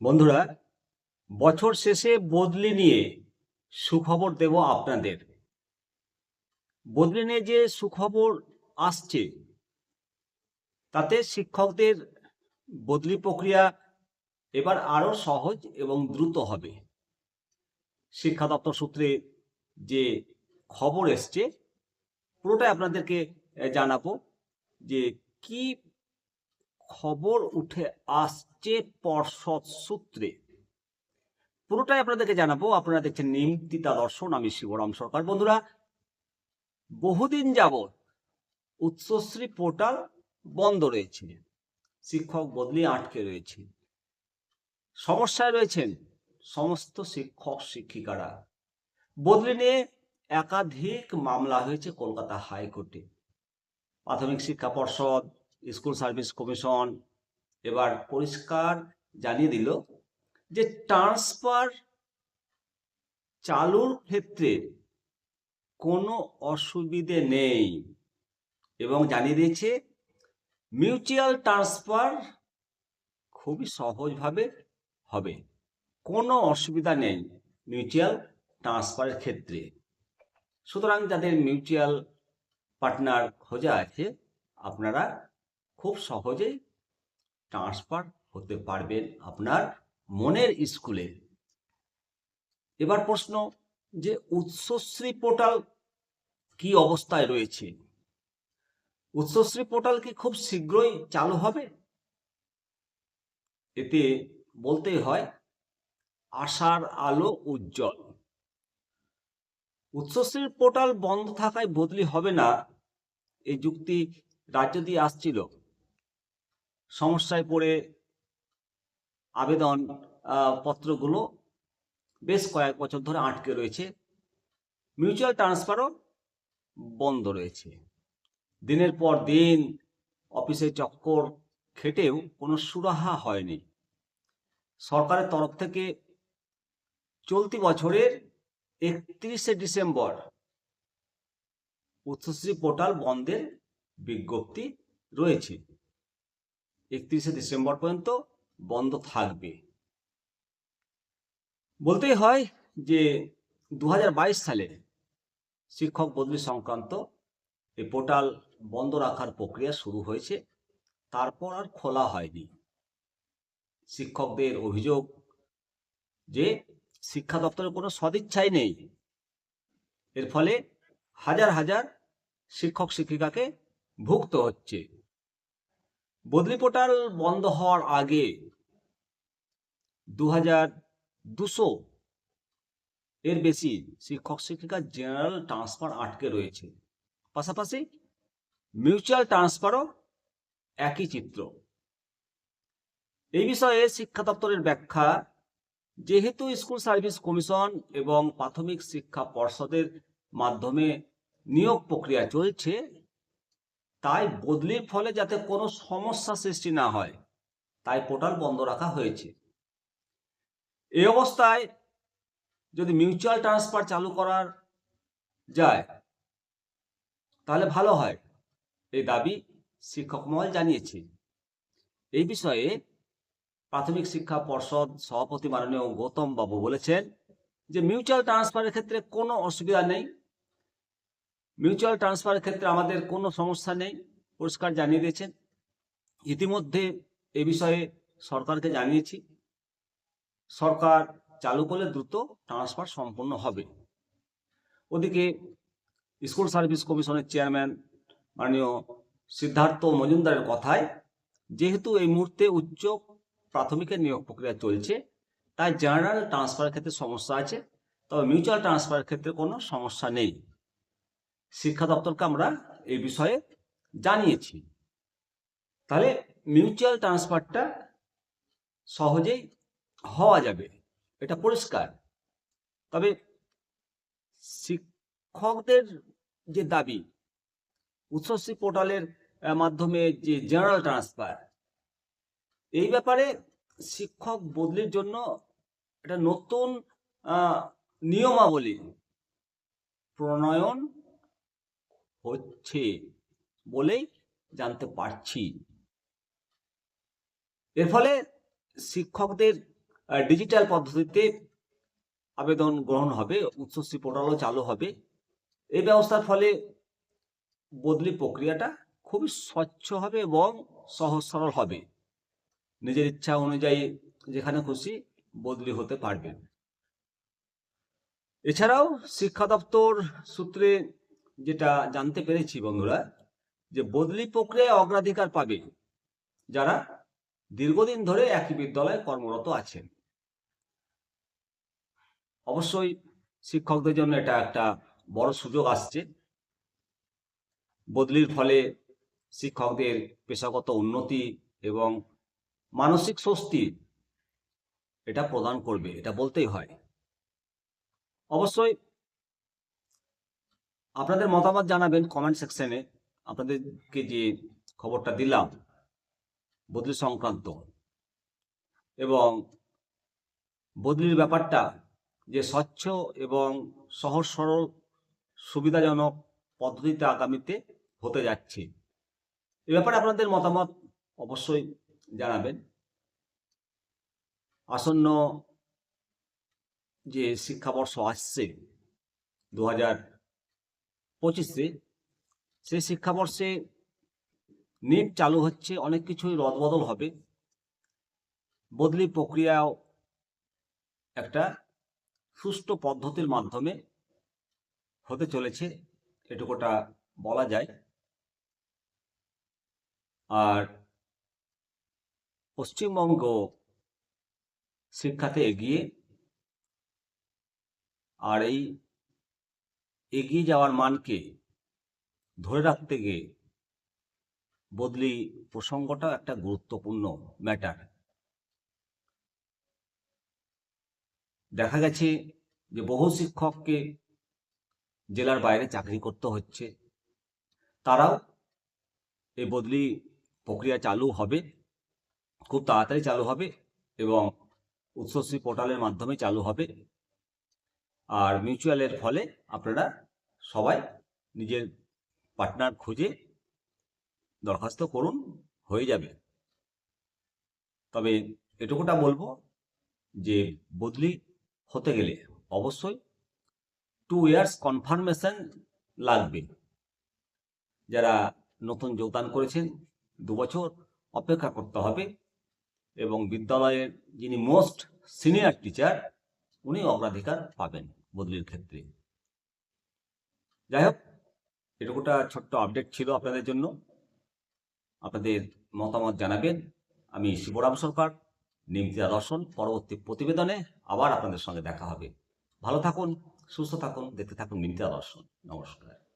বন্ধুরা, বছর শেষে বদলি নিয়ে সুখবর দেব আপনাদের। বদলি নিয়ে যে সুখবর আসছে, তাতে শিক্ষকদের বদলি প্রক্রিয়া এবার আরও সহজ এবং দ্রুত হবে। শিক্ষা দপ্তর সূত্রে যে খবর এসছে, পুরোটাই আপনাদেরকে জানাব যে কি খবর উঠে আসছে পর্ষদ সূত্রে। পুরোটাই আপনাদেরকে জানাব। আপনারা দেখছেন নিমতিতা দর্শন। আমি শিবরাম সরকার। বন্ধুরা, বহুদিন যাবৎ উচ্চশ্রী পোর্টাল বন্ধ রয়েছে। শিক্ষক বদলি আটকে রয়েছে। সমস্যায় রয়েছেন সমস্ত শিক্ষক, শিক্ষিকারা। বদলি নিয়ে একাধিক মামলা হয়েছে কলকাতা হাইকোর্টে। প্রাথমিক শিক্ষা পর্ষদ স্কুল সার্ভিস কমিশন এবার পরিষ্কার জানিয়ে দিল যে ট্রান্সফার চালুর ক্ষেত্রে কোনো অসুবিধে নেই এবং জানিয়ে দিয়েছে মিউচুয়াল ট্রান্সফার খুবই সহজভাবে হবে। কোনো অসুবিধা নেই মিউচুয়াল ট্রান্সফারের ক্ষেত্রে। সুতরাং যাদের মিউচুয়াল পার্টনার খোঁজা আছে, আপনারা খুব সহজেই ট্রান্সফার হতে পারবেন আপনার মনের স্কুলে। এবার প্রশ্ন, যে উৎসশ্রী পোর্টাল কি অবস্থায় রয়েছে? উৎসশ্রী পোর্টাল কি খুব শীঘ্রই চালু হবে? এতে বলতেই হয়, আশার আলো উজ্জ্বল। উচ্চশ্রীর পোর্টাল বন্ধ থাকায় বদলি হবে না, এই যুক্তি রাজ্য দিয়ে আসছিল। সমস্যায় পড়ে আবেদন পত্রগুলো বেশ কয়েক বছর ধরে আটকে রয়েছে। মিউচুয়াল ট্রান্সফারও বন্ধ রয়েছে। দিনের পর দিন অফিসে চক্কর খেটেও কোনো সুরাহা হয়নি। সরকারের তরফ থেকে চলতি বছরের একত্রিশে ডিসেম্বর উচ্চশ্রী পোর্টাল বন্ধের বিজ্ঞপ্তি রয়েছে। একত্রিশে ডিসেম্বর পর্যন্ত বন্ধ থাকবে। বলতেই হয় যে দু হাজার বাইশ সালে শিক্ষক বদলি সংক্রান্ত এই পোর্টাল বন্ধ রাখার প্রক্রিয়া শুরু হয়েছে। তারপর আর খোলা হয়নি। শিক্ষকদের অভিযোগ যে শিক্ষা দপ্তরের কোনো সদিচ্ছাই নেই। এর ফলে হাজার হাজার শিক্ষক শিক্ষিকাকে ভুক্ত হচ্ছে। বদলি পোর্টাল বন্ধ হওয়ার আগে দু হাজার দুশো এর বেশি শিক্ষক, শিক্ষিকা জেনারেল ট্রান্সফার আটকে রয়েছে। পাশাপাশি মিউচুয়াল ট্রান্সফারও একই চিত্র। এই বিষয়ে শিক্ষা দপ্তরের ব্যাখ্যা, যেহেতু স্কুল সার্ভিস কমিশন এবং প্রাথমিক শিক্ষা পর্ষদের মাধ্যমে নিয়োগ প্রক্রিয়া চলছে তাই বদলির ফলে যাতে কোনো সমস্যা সৃষ্টি না হয়, তাই পোর্টাল বন্ধ রাখা হয়েছে। এই অবস্থায় যদি মিউচুয়াল ট্রান্সফার চালু করার যায়, তাহলে ভালো হয়, এই দাবি শিক্ষক মহল জানিয়েছে। এই বিষয়ে প্রাথমিক শিক্ষা পর্ষদ সভাপতি মাননীয় গৌতম বাবু বলেছেন যে মিউচুয়াল ট্রান্সফারের ক্ষেত্রে কোনো অসুবিধা নেই। মিউচুয়াল ট্রান্সফারের ক্ষেত্রে আমাদের কোনো সমস্যা নেই, পরিষ্কার জানিয়ে দিয়েছেন। ইতিমধ্যে এ বিষয়ে সরকারকে জানিয়েছি, সরকার চালু করলে দ্রুত ট্রান্সফার সম্পূর্ণ হবে। ওদিকে স্কুল সার্ভিস কমিশনের চেয়ারম্যান মাননীয় সিদ্ধার্থ মজুমদারের কথায়, যেহেতু এই মুহূর্তে উচ্চ প্রাথমিকের নিয়োগ প্রক্রিয়া চলছে, তাই জেনারেল ট্রান্সফারের ক্ষেত্রে সমস্যা আছে, তবে মিউচুয়াল ট্রান্সফারের ক্ষেত্রে কোনো সমস্যা নেই। শিক্ষা দপ্তরকে আমরা এই বিষয়ে জানিয়েছি। তাহলে মিউচুয়াল ট্রান্সফারটা সহজেই হওয়া যাবে, এটা পরিষ্কার। তবে শিক্ষকদের যে দাবি উচ্চশ্রী পোর্টালের মাধ্যমে যে জেনারেল ট্রান্সফার এই ব্যাপারে শিক্ষক বদলির জন্য একটা নতুন নিয়মাবলী, প্রণয়ন হচ্ছে বলেই জানতে পারছি। এর ফলে শিক্ষকদের ডিজিটাল পদ্ধতিতে আবেদন গ্রহণ হবে উচ্চশ্রী পোর্টালও চালু হবে। এই ব্যবস্থার ফলে বদলি প্রক্রিয়াটা খুবই স্বচ্ছ হবে এবং সহজ সরল হবে। নিজের ইচ্ছা অনুযায়ী যেখানে খুশি বদলি হতে পারবেন এছাড়াও শিক্ষা দপ্তর সূত্রে যেটা জানতে পেরেছি বন্ধুরা, যে বদলি প্রক্রিয়ায় অগ্রাধিকার পাবে যারা দীর্ঘদিন ধরে একই বিদ্যালয়ে কর্মরত আছেন। অবশ্যই শিক্ষকদের জন্য এটা একটা বড় সুযোগ আসছে। বদলির ফলে শিক্ষকদের পেশাগত উন্নতি এবং মানসিক স্বস্তি এটা প্রদান করবে, এটা বলতেই হয়। অবশ্যই আপনাদের মতামত জানাবেন কমেন্ট সেকশনে আপনাদেরকে যে খবরটা দিলাম, বদলি সংক্রান্ত। এবং বদলির ব্যাপারটা যে স্বচ্ছ এবং সহজ সরল সুবিধাজনক পদ্ধতিতে আগামীতে হতে যাচ্ছে। এ ব্যাপারে আপনাদের মতামত অবশ্যই জানাবেন। আসন্ন যে শিক্ষাবর্ষ আসছে, দু হাজার পঁচিশে সেই শিক্ষাবর্ষে নিট চালু হচ্ছে, অনেক কিছুই রদবদল হবে। বদলি প্রক্রিয়াও একটা সুষ্ঠু পদ্ধতির মাধ্যমে হতে চলেছে, এটুকুটা বলা যায়। আর পশ্চিমবঙ্গ শিক্ষাতে এগিয়ে আর এই এগিয়ে যাওয়ার মানকে ধরে রাখতে গিয়ে বদলি প্রসঙ্গটা একটা গুরুত্বপূর্ণ ম্যাটার দেখা গেছে যে বহু শিক্ষককে জেলার বাইরে চাকরি করতে হচ্ছে। তারাও এই বদলি প্রক্রিয়া চালু হবে, খুব তাড়াতাড়ি চালু হবে এবং উচ্চশ্রী পোর্টালের মাধ্যমে চালু হবে। আর মিউচুয়ালের ফলে আপনারা সবাই নিজের পার্টনার খুঁজে দরখাস্ত করুন, হয়ে যাবে। তবে এটুকুটা বলব যে বদলি হতে গেলে অবশ্যই টু ইয়ার্স কনফার্মেশন লাগবে। যারা নতুন যোগদান করেছেন, দু বছর অপেক্ষা করতে হবে এবং বিদ্যালয়ের যিনি মোস্ট সিনিয়র টিচার উনি অগ্রাধিকার পাবেন। বদলির ক্ষেত্রে। যাই হোক এটুকুটা ছোট্ট আপডেট ছিল আপনাদের জন্য। আপনাদের মতামত জানাবেন। আমি শিবরাম সরকার নিমতিয়া দর্শন পরবর্তী প্রতিবেদনে আবার আপনাদের সঙ্গে দেখা হবে। ভালো থাকুন, সুস্থ থাকুন, দেখতে থাকুন নিমতিয়া দর্শন নমস্কার।